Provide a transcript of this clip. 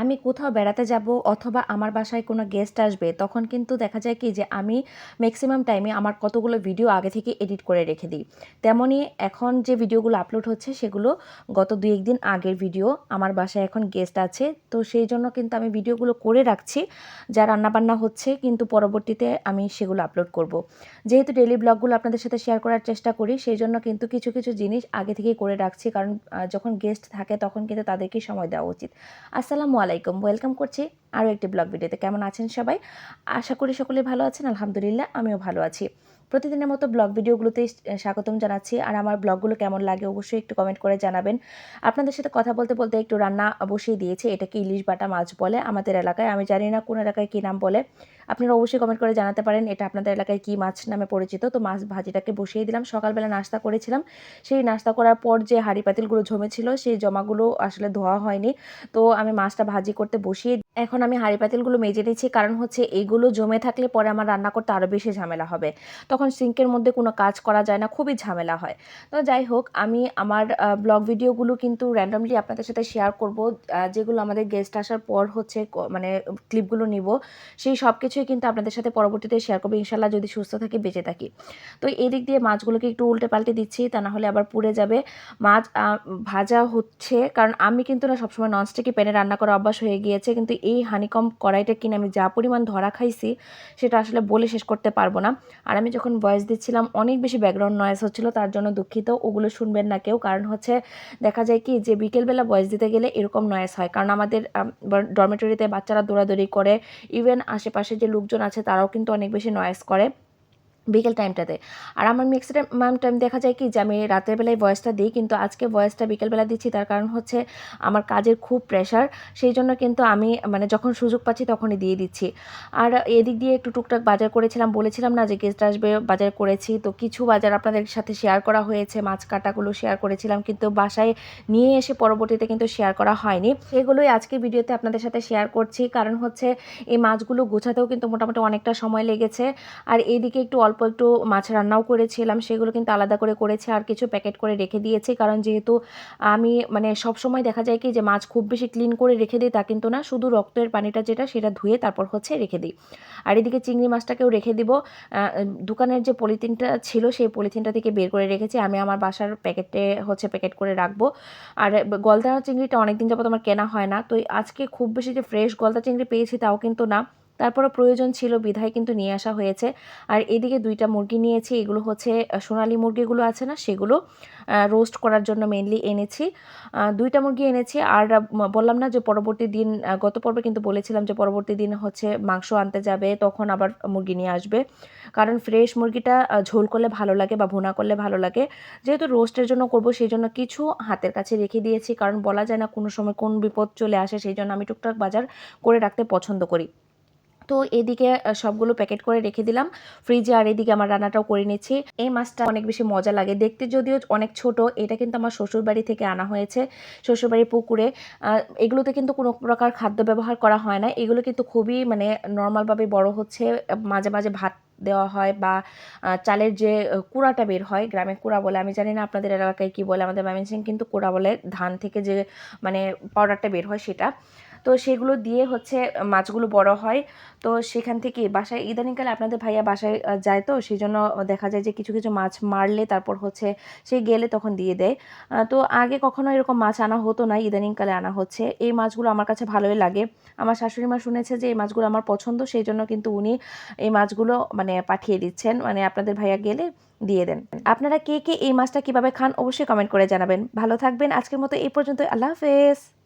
আমি কোথাও বেড়াতে যাব অথবা আমার বাসায় কোনো গেস্ট আসবে, তখন কিন্তু দেখা যায় কি যে আমি ম্যাক্সিমাম টাইমে আমার কতগুলো ভিডিও আগে থেকে এডিট করে রেখে দিই। তেমনই এখন যে ভিডিওগুলো আপলোড হচ্ছে সেগুলো গত দুই একদিন আগের ভিডিও আমার বাসায় এখন গেস্ট আছে। তো সেই জন্য কিন্তু আমি ভিডিওগুলো করে রাখছি, যা রান্নাবান্না হচ্ছে, কিন্তু পরবর্তীতে আমি সেগুলো আপলোড করব। যেহেতু ডেলি ব্লগগুলো আপনাদের সাথে শেয়ার করার চেষ্টা করি, সেই জন্য কিন্তু কিছু কিছু জিনিস আগে থেকেই করে রাখছি, কারণ যখন গেস্ট থাকে তখন কিন্তু তাদেরকে সময় দেওয়া উচিত। আসসালামু আলাইকুম। ওয়েলকাম করছি আরও একটি ব্লগ ভিডিওতে কেমন আছেন সবাই? আশা করি সকলে ভালো আছেন। আলহামদুলিল্লাহ, আমিও ভালো আছি। প্রতিদিনের মতো ব্লগ ভিডিওগুলোতে স্বাগতম জানাচ্ছি। আর আমার ব্লগগুলো কেমন লাগে অবশ্যই একটু কমেন্ট করে জানাবেন। আপনাদের সাথে কথা বলতে বলতে একটু রান্না বসিয়ে দিয়েছি। এটাকে ইলিশ বাটা মাছ বলে আমাদের এলাকায়। আমি জানি না কোন এলাকায় কী নাম বলে। আপনারা অবশ্যই কমেন্ট করে জানাতে পারেন এটা আপনাদের এলাকায় কী মাছ নামে পরিচিত। তো মাছ ভাজিটাকে বসিয়ে দিলাম। সকালবেলা নাস্তা করেছিলাম। সেই নাস্তা করার পর যে হাঁড়ি পাতিলগুলো জমেছিল সেই জমাগুলো আসলে ধোয়া হয়নি। তো আমি মাছটা ভাজি করতে বসিয়ে এখন আমি হাঁড়ি পাতিলগুলো মেজে নিচ্ছি, কারণ হচ্ছে এইগুলো জমে থাকলে পরে আমার রান্না করতে আরও বেশি ঝামেলা হবে। তখন সিঙ্কের মধ্যে কোনো কাজ করা যায় না, খুবই ঝামেলা হয়। তো যাই হোক, আমি আমার ব্লগ ভিডিওগুলো কিন্তু র্যান্ডমলি আপনাদের সাথে শেয়ার করব যেগুলো আমাদের গেস্ট আসার পর হচ্ছে মানে ক্লিপগুলো নিব, সেই সব কিছুই কিন্তু আপনাদের সাথে পরবর্তীতে শেয়ার করব। ইনশাল্লাহ যদি সুস্থ থাকি, বেঁচে থাকি। তো এই দিক দিয়ে মাছগুলোকে একটু উল্টে পাল্টে দিচ্ছি, তা না হলে আবার পুড়ে যাবে। মাছ ভাজা হচ্ছে, কারণ আমি কিন্তু না সবসময় ননস্টিকি প্যানে রান্না করা অভ্যাস হয়ে গিয়েছে, কিন্তু এই হানিকম কড়াইটা কিনে আমি যা পরিমাণ ধরা খাইছি, সেটা আসলে বলে শেষ করতে পারব না। আর আমি যখন ভয়েস দিচ্ছিলাম, অনেক বেশি ব্যাকগ্রাউন্ড নয়েস হচ্ছিল, তার জন্য দুঃখিত, ওগুলো শুনবেন না কেউ। কারণ হচ্ছে, দেখা যায় কি যে বিকেলবেলা ভয়েস দিতে গেলে এরকম নয়েস হয়। কারণ আমাদের ডরমেটরিতে বাচ্চারা দৌড়াদৌড়ি করে ইভেন আশেপাশে যে লোকজন আছে, তারাও কিন্তু অনেক বেশি নয়েস করে। বিকেল টাইমটাতে আর আমার ম্যাক্সিমাম টাইম দেখা যায় কি যে আমি রাতের বেলায় ভয়েসটা দিই, কিন্তু আজকে ভয়েসটা বিকেলবেলা দিচ্ছি, তার কারণ হচ্ছে আমার কাজের খুব প্রেশার সেই জন্য কিন্তু আমি মানে যখন সুযোগ পাচ্ছি তখনই দিয়ে দিচ্ছি। আর এদিক দিয়ে একটু টুকটাক বাজার করেছিলাম, বলেছিলাম না যে গেস্ট আসবে, বাজার করেছি, তো কিছু বাজার আপনাদের সাথে শেয়ার করা হয়েছে, মাছ কাটাগুলো শেয়ার করেছিলাম, কিন্তু বাসায় নিয়ে এসে পরবর্তীতে কিন্তু শেয়ার করা হয়নি। সেগুলোই আজকে ভিডিওতে আপনাদের সাথে শেয়ার করছি, কারণ হচ্ছে এই মাছগুলো গোছাতেও কিন্তু মোটামুটি অনেকটা সময় লেগেছে। আর এইদিকে একটু অল্প একটু মাছ রান্নাও করেছিলাম, সেগুলো কিন্তু আলাদা করে করেছে আর কিছু প্যাকেট করে রেখে দিয়েছি। কারণ যেহেতু আমি মানে সব সময় দেখা যায় কি যে মাছ খুব বেশি ক্লিন করে রেখে দিই, তা কিন্তু না, শুধু রক্তের পানিটা যেটা, সেটা ধুয়ে তারপর হচ্ছে রেখে দিই। আর এদিকে চিংড়ি মাছটাকেও রেখে দিব। দোকানের যে পলিথিনটা ছিল, সেই পলিথিনটা থেকে বের করে রেখেছি। আমি আমার বাসার প্যাকেটে হচ্ছে প্যাকেট করে রাখব। আর গলদা চিংড়িটা অনেকদিন যাবত আমার কেনা হয় না। তো আজকে খুব বেশি যে ফ্রেশ গলদা চিংড়ি পেয়েছি, তাও কিন্তু না। তারপরে প্রয়োজন ছিল, বিধায় কিন্তু নিয়ে আসা হয়েছে। আর এদিকে দুইটা মুরগি নিয়েছি, এগুলো হচ্ছে সোনালি মুরগিগুলো আছে না, সেগুলো রোস্ট করার জন্য মেনলি এনেছি। দুইটা মুরগি এনেছি, আর বললাম না যে পরবর্তী দিন গত পর্বে কিন্তু বলেছিলাম যে পরবর্তী দিন হচ্ছে মাংস আনতে যাবে, তখন আবার মুরগি নিয়ে আসবে। কারণ ফ্রেশ মুরগিটা ঝোল করলে ভালো লাগে বা ভুনা করলে ভালো লাগে। যেহেতু রোস্টের জন্য করব, সেই জন্য কিছু হাতের কাছে রেখে দিয়েছি। কারণ বলা যায় না কোনো সময় কোন বিপদ চলে আসে, সেই জন্য আমি টুকটাক বাজার করে রাখতে পছন্দ করি। তো এদিকে সবগুলো প্যাকেট করে রেখে দিলাম। ফ্রিজে আর এদিকে আমার রান্নাটাও করে নিচ্ছি। এই মাছটা অনেক বেশি মজা লাগে। দেখতে যদিও অনেক ছোট, এটা কিন্তু আমার শ্বশুরবাড়ি থেকে আনা হয়েছে, শ্বশুরবাড়ির পুকুরে। এগুলোতে কিন্তু কোনো প্রকার খাদ্য ব্যবহার করা হয় না। এগুলো কিন্তু খুবই মানে নর্মালভাবে বড় হচ্ছে, মাঝে মাঝে ভাত দেওয়া হয় বা চালের যে কুড়াটা বের হয়, গ্রামে কুড়া বলে, আমি জানি না আপনাদের এলাকায় কী বলে, আমাদের ময়মনসিংহ কিন্তু কুড়া বলে, ধান থেকে যে মানে পাউডারটা বের হয় সেটা। তো সেগুলো দিয়ে হচ্ছে মাছগুলো বড় হয়। তো সেখান থেকে বাসায়, ইদানিংকালে আপনাদের ভাইয়া বাসায় যায় তো সেই জন্য দেখা যায় যে কিছু কিছু মাছ মারলে তারপর হচ্ছে সে গেলে তখন দিয়ে দেয়। তো আগে কখনো এরকম মাছ আনা হতো না, ইদানিংকালে আনা হচ্ছে। এই মাছগুলো আমার কাছে ভালোই লাগে। আমার শাশুড়ি মা শুনেছে যে এই মাছগুলো আমার পছন্দ সেই জন্য কিন্তু উনি এই মাছগুলো মানে পাঠিয়ে দিচ্ছেন। মানে আপনাদের ভাইয়া গেলে দিয়ে দেন। আপনারা কে কে এই মাছটা কীভাবে খান, অবশ্যই কমেন্ট করে জানাবেন। ভালো থাকবেন। আজকের মতো এই পর্যন্ত আল্লাহ হাফেজ।